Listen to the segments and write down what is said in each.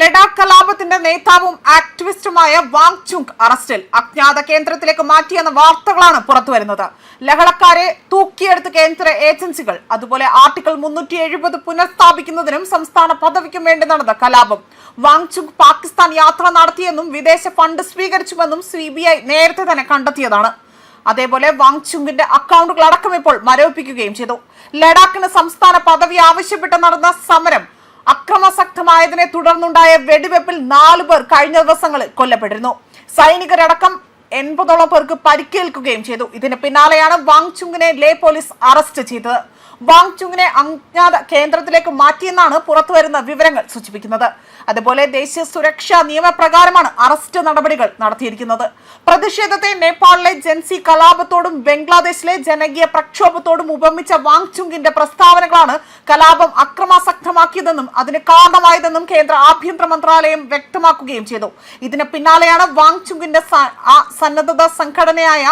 ലഡാക്ക് കലാപത്തിന്റെ നേതാവും ആക്ടിവിസ്റ്റുമായ Wang Chung അറസ്റ്റിൽ അജ്ഞാത കേന്ദ്രത്തിലേക്ക് മാറ്റിയെന്ന വാർത്തകളാണ് പുറത്തുവരുന്നത്. ലഹളക്കാരെ തൂക്കിയെടുത്ത് കേന്ദ്ര ഏജൻസികൾ അതുപോലെ ആർട്ടിക്കിൾ മുന്നൂറ്റി എഴുപത് പുനഃസ്ഥാപിക്കുന്നതിനും സംസ്ഥാന പദവിക്കും വേണ്ടി നടന്ന കലാപം. വാങ് ചുങ് പാകിസ്ഥാൻ യാത്ര നടത്തിയെന്നും വിദേശ ഫണ്ട് സ്വീകരിച്ചുവെന്നും സി നേരത്തെ തന്നെ കണ്ടെത്തിയതാണ്. അതേപോലെ വാങ് ചുങ്ങിന്റെ അക്കൗണ്ടുകൾ അടക്കം ഇപ്പോൾ മരവിപ്പിക്കുകയും ചെയ്തു. ലഡാക്കിന് സംസ്ഥാന പദവി ആവശ്യപ്പെട്ട് നടന്ന സമരം അക്രമാസക്തമായതിനെ തുടർന്നുണ്ടായ വെടിവെപ്പിൽ നാലു പേർ കഴിഞ്ഞ ദിവസങ്ങളിൽ കൊല്ലപ്പെട്ടിരുന്നു. സൈനികരടക്കം എൺപതോളം പേർക്ക് പരിക്കേൽക്കുകയും ചെയ്തു. ഇതിന് പിന്നാലെയാണ് വാങ് ചുങ്ങിനെ ലേ പോലീസ് അറസ്റ്റ് ചെയ്തത്. വാങ് ചുങ്ങിനെ അജ്ഞാത കേന്ദ്രത്തിലേക്ക് മാറ്റിയെന്നാണ് പുറത്തുവരുന്ന വിവരങ്ങൾ സൂചിപ്പിക്കുന്നത്. അതുപോലെ ദേശീയ സുരക്ഷാ നിയമപ്രകാരമാണ് അറസ്റ്റ് നടപടികൾ നടത്തിയിരിക്കുന്നത്. പ്രതിഷേധത്തെ നേപ്പാളിലെ ജൻസി കലാപത്തോടും ബംഗ്ലാദേശിലെ ജനകീയ പ്രക്ഷോഭത്തോടും ഉപമിച്ച വാങ് ചുങ്ങിന്റെ പ്രസ്താവനകളാണ് കലാപം അക്രമാസക്തമാക്കിയതെന്നും അതിന് കാരണമായതെന്നും കേന്ദ്ര ആഭ്യന്തര മന്ത്രാലയം വ്യക്തമാക്കുകയും ചെയ്തു. ഇതിന് പിന്നാലെയാണ് വാങ് ചുങ്ങിന്റെ ആ സന്നദ്ധത സംഘടനയായ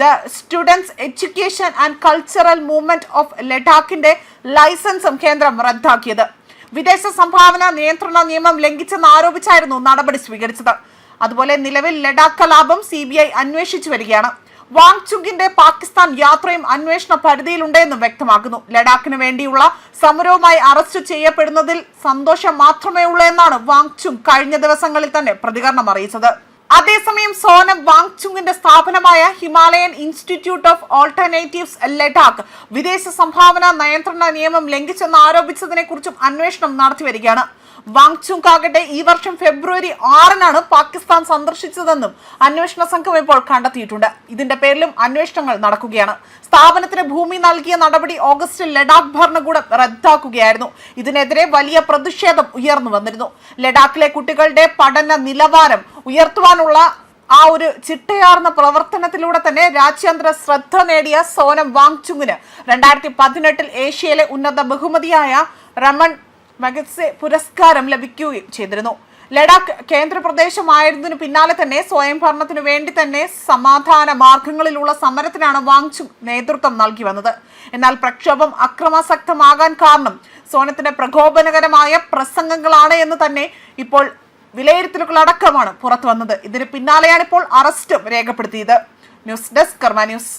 the students education and cultural movement of ലഡാക്കിന്റെ ലൈസൻസും കേന്ദ്രം റദ്ദാക്കിയത്. വിദേശ സംഭാവന നിയന്ത്രണ നിയമം ലംഘിച്ചെന്ന് ആരോപിച്ചായിരുന്നു നടപടി സ്വീകരിച്ചത്. അതുപോലെ നിലവിൽ ലഡാക്ക് കലാപം സി ബി ഐ അന്വേഷിച്ചു വരികയാണ്. വാങ് ചുങ്കിന്റെ പാകിസ്ഥാൻ യാത്രയും അന്വേഷണ പരിധിയിലുണ്ടെന്നും വ്യക്തമാക്കുന്നു. ലഡാക്കിന് വേണ്ടിയുള്ള സമരവുമായി അറസ്റ്റ് ചെയ്യപ്പെടുന്നതിൽ സന്തോഷം മാത്രമേ ഉള്ളൂ എന്നാണ് വാങ് ചുങ് കഴിഞ്ഞ ദിവസങ്ങളിൽ തന്നെ പ്രതികരണം അറിയിച്ചത്. അതേസമയം സോനം വാങ്ചുങ്ങിന്റെ സ്ഥാപനമായ Himalayan institute of alternatives Ladakh വിദേശ സംഭാവന നിയന്ത്രണ നിയമം ലംഘിച്ചെന്ന് ആരോപിച്ചതിനെ കുറിച്ചും അന്വേഷണം നടത്തിവരികയാണ്. വാങ്ചുങ് ആകട്ടെ ഈ വർഷം ഫെബ്രുവരി ആറിനാണ് പാകിസ്ഥാൻ സന്ദർശിച്ചതെന്നും അന്വേഷണ സംഘം ഇപ്പോൾ കണ്ടെത്തിയിട്ടുണ്ട്. ഇതിന്റെ പേരിലും അന്വേഷണങ്ങൾ നടക്കുകയാണ്. സ്ഥാപനത്തിന് ഭൂമി നൽകിയ നടപടി ഓഗസ്റ്റിൽ ലഡാക്ക് ഭരണകൂടം റദ്ദാക്കുകയായിരുന്നു. ഇതിനെതിരെ വലിയ പ്രതിഷേധം ഉയർന്നു വന്നിരുന്നു. ലഡാക്കിലെ കുട്ടികളുടെ പഠന നിലവാരം ഉയർത്തുവാനുള്ള ആ ഒരു ചിട്ടയാർന്ന പ്രവർത്തനത്തിലൂടെ തന്നെ രാജ്യാന്തര ശ്രദ്ധ നേടിയ സോനം വാങ്ചുങ്ങിന് രണ്ടായിരത്തി പതിനെട്ടിൽ ഏഷ്യയിലെ ഉന്നത ബഹുമതിയായ രമൺ മഗത്സെ പുരസ്കാരം ലഭിക്കുകയും ചെയ്തിരുന്നു. ലഡാക്ക് കേന്ദ്രപ്രദേശമായിരുന്നതിന് പിന്നാലെ തന്നെ സ്വയം ഭരണത്തിനു വേണ്ടി തന്നെ സമാധാന മാർഗങ്ങളിലുള്ള സമരത്തിനാണ് വാങ്ചു നേതൃത്വം നൽകി വന്നത്. എന്നാൽ പ്രക്ഷോഭം അക്രമാസക്തമാകാൻ കാരണം സോനത്തിന്റെ പ്രകോപനകരമായ പ്രസംഗങ്ങളാണ് എന്ന് തന്നെ ഇപ്പോൾ വിലയിരുത്തലുകളടക്കമാണ് പുറത്തു വന്നത് ഇതിന് പിന്നാലെയാണ് ഇപ്പോൾ അറസ്റ്റും രേഖപ്പെടുത്തിയത്. News desk Karma news.